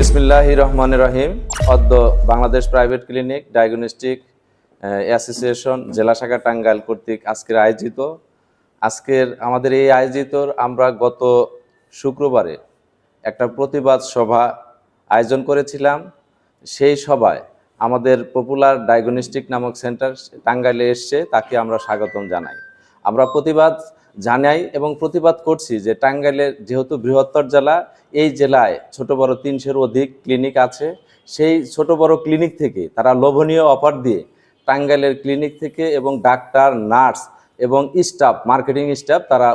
বিসমিল্লাহ রহমান রহিম অদ্য Bangladesh private clinic diagnostic association, জেলা শাখা টাঙ্গাইল কর্তৃক আজকের আয়োজিত। আজকের আমাদের এই আয়োজিত আমরা গত শুক্রবারে একটা প্রতিবাদ সভা আয়োজন করেছিলাম। সেই সভায় আমাদের পপুলার ডায়াগনস্টিক নামক সেন্টার টাঙ্গাইলে এসছে, তাকে আমরা স্বাগতম জানাই। আমরা প্রতিবাদ জানাই এবং প্রতিবাদ করছি যে টাঙ্গাইলের যেহেতু বৃহত্তর জেলা, এই জেলায় ছোট বড় তিনশোর অধিক ক্লিনিক আছে। সেই ছোট বড় ক্লিনিক থেকে তারা লোভনীয় অফার দিয়ে টাঙ্গাইলের ক্লিনিক থেকে এবং ডাক্তার, নার্স এবং স্টাফ, মার্কেটিং স্টাফ তারা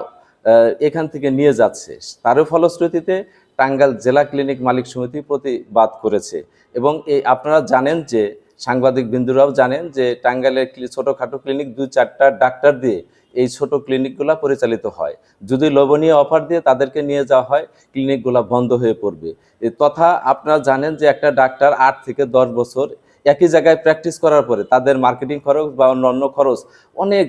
এখান থেকে নিয়ে যাচ্ছে। তারও ফলশ্রুতিতে টাঙ্গাইল জেলা ক্লিনিক মালিক সমিতি প্রতিবাদ করেছে। এবং এই আপনারা জানেন যে সাংবাদিক বিন্দুরাও জানেন যে টাঙ্গাইলের ছোটোখাটো ক্লিনিক দুই চারটা ডাক্তার দিয়ে এই ছোট ক্লিনিকগুলো পরিচালিত হয়। যদি লোভনীয় অফার দিয়ে তাদেরকে নিয়ে যাওয়া হয় ক্লিনিকগুলো বন্ধ হয়ে পড়বে। তথা আপনারা জানেন যে একটা ডাক্তার আট থেকে দশ বছর একই জায়গায় প্র্যাকটিস করার পরে তাদের মার্কেটিং খরচ বা অন্যান্য খরচ অনেক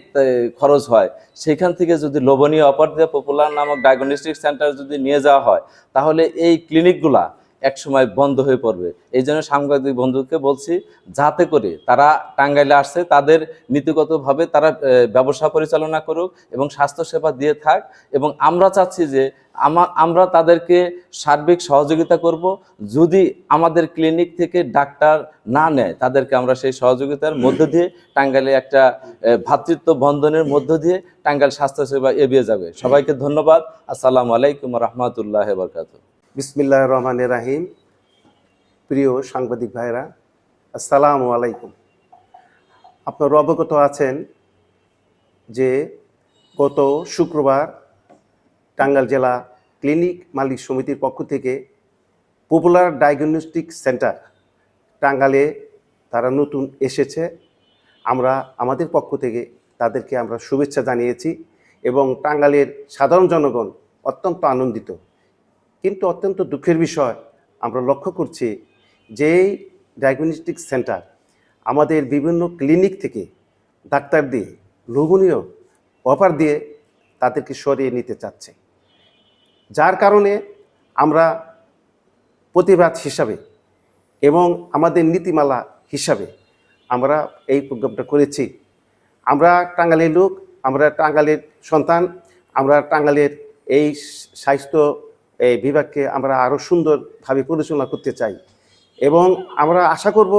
খরচ হয়। সেখান থেকে যদি লোভনীয় অফার দিয়ে পপুলার নামক ডায়াগনস্টিক সেন্টার যদি নিয়ে যাওয়া হয়, তাহলে এই ক্লিনিকগুলা একসময় বন্ধ হয়ে পড়বে। এই জন্য সাংবাদিক বন্ধুকে বলছি, যাতে করে তারা টাঙ্গাইলে আসছে, তাদের নীতিগতভাবে তারা ব্যবসা পরিচালনা করুক এবং স্বাস্থ্যসেবা দিয়ে থাক এবং আমরা চাচ্ছি যে আমা- আমরা তাদেরকে সার্বিক সহযোগিতা করব। যদি আমাদের ক্লিনিক থেকে ডাক্তার না নেয়, তাদেরকে আমরা সেই সহযোগিতার মধ্য দিয়ে টাঙ্গাইলে একটা ভ্রাতৃত্ব বন্ধনের মধ্য দিয়ে টাঙ্গাইল স্বাস্থ্যসেবা এগিয়ে যাবে। সবাইকে ধন্যবাদ। আসসালামু আলাইকুম রহমতুল্লাহ বরকাত বিসমিল্লাহ রহমান রাহিম। প্রিয় সাংবাদিক ভাইরা আসসালামু আলাইকুম। আপনারা অবগত আছেন যে গত শুক্রবার টাঙ্গাল জেলা ক্লিনিক মালিক সমিতির পক্ষ থেকে পপুলার ডায়াগনস্টিক সেন্টার টাঙ্গালে তারা নতুন এসেছে। আমরা, আমাদের পক্ষ থেকে তাদেরকে আমরা শুভেচ্ছা জানিয়েছি এবং টাঙ্গালের সাধারণ জনগণ অত্যন্ত আনন্দিত। কিন্তু অত্যন্ত দুঃখের বিষয়, আমরা লক্ষ্য করছি যে ডায়াগনস্টিক সেন্টার আমাদের বিভিন্ন ক্লিনিক থেকে ডাক্তার দিয়ে, লোভনীয় অফার দিয়ে তাদেরকে সরিয়ে নিতে চাচ্ছে। যার কারণে আমরা প্রতিবাদ হিসাবে এবং আমাদের নীতিমালা হিসাবে আমরা এই প্রোগ্রামটা করেছি। আমরা টাঙ্গালের লোক, আমরা টাঙ্গালের সন্তান, আমরা টাঙ্গালের এই স্বাস্থ্য এই বিভাগকে আমরা আরও সুন্দরভাবে পরিচালনা করতে চাই। এবং আমরা আশা করব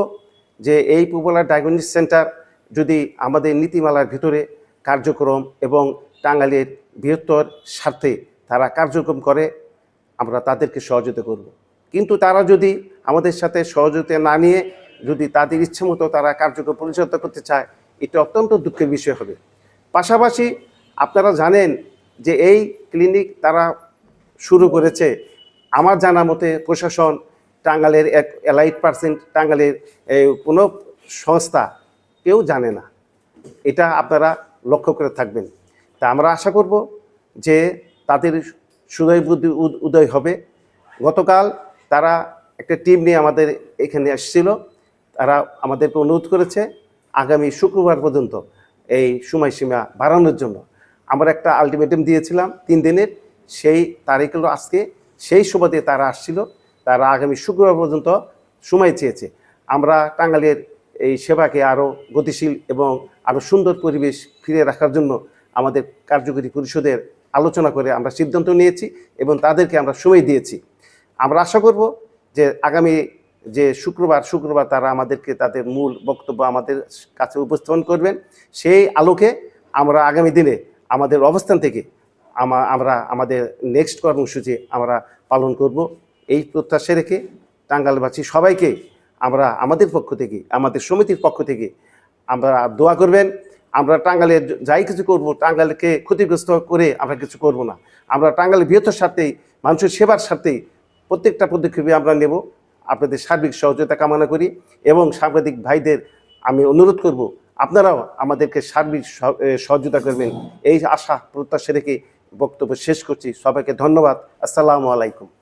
যে এই পপুলার ডায়াগনস্টিক সেন্টার যদি আমাদের নীতিমালার ভিতরে কার্যক্রম এবং টাঙ্গালের বৃহত্তর স্বার্থে তারা কার্যক্রম করে, আমরা তাদেরকে সহযোগিতা করব। কিন্তু তারা যদি আমাদের সাথে সহযোগিতা না নিয়ে যদি তাদের ইচ্ছে মতো তারা কার্যক্রম পরিচালনা করতে চায়, এটা অত্যন্ত দুঃখের বিষয় হবে। পাশাপাশি আপনারা জানেন যে এই ক্লিনিক তারা শুরু করেছে। আমার জানা মতে প্রশাসন টাঙ্গালের এক এলাইট পার্সেন্ট টাঙ্গালের কোনো সংস্থা কেউ জানে না। এটা আপনারা লক্ষ্য করে থাকবেন। তা আমরা আশা করব যে তাদের সুদয় বুদ্ধি উদ- উদয় হবে। গতকাল তারা একটা টিম নিয়ে আমাদের এখানে এসেছিল তারা আমাদেরকে অনুরোধ করেছে আগামী শুক্রবার পর্যন্ত এই সময়সীমা বাড়ানোর জন্য। আমরা একটা আলটিমেটাম দিয়েছিলাম তিন দিনের। সেই তারিখ হলো আজকে, সেই সুবাদে তারা আসছিল। তারা আগামী শুক্রবার পর্যন্ত সময় চেয়েছে। আমরা টাঙ্গালের এই সেবাকে আরও গতিশীল এবং আরও সুন্দর পরিবেশ ফিরে রাখার জন্য আমাদের কার্যকরী পরিষদের আলোচনা করে আমরা সিদ্ধান্ত নিয়েছি এবং তাদেরকে আমরা সময় দিয়েছি। আমরা আশা করব যে আগামী যে শুক্রবার শুক্রবার তারা আমাদেরকে তাদের মূল বক্তব্য আমাদের কাছে উপস্থাপন করবেন। সেই আলোকে আমরা আগামী দিনে আমাদের অবস্থান থেকে আমরা আমাদের নেক্সট কর্মসূচি আমরা পালন করব। এই প্রত্যাশা রেখে টাঙ্গালবাসী সবাইকে আমরা আমাদের পক্ষ থেকে, আমাদের সমিতির পক্ষ থেকে আমরা দোয়া করবেন। আমরা টাঙ্গালের যাই কিছু করব টাঙ্গালকে ক্ষতিগ্রস্ত করে আমরা কিছু করব না। আমরা টাঙ্গালের বৃহত্তর স্বার্থেই মানুষের সেবার স্বার্থেই প্রত্যেকটা পদক্ষেপে আমরা নেব। আপনাদের সার্বিক সহযোগিতা কামনা করি এবং সাংবাদিক ভাইদের আমি অনুরোধ করব, আপনারাও আমাদেরকে সার্বিক সহ- সহযোগিতা করবেন। এই আশা, প্রত্যাশা রেখে বক্তব্য শেষ করছি। সবাইকে ধন্যবাদ। আসসালামু আলাইকুম।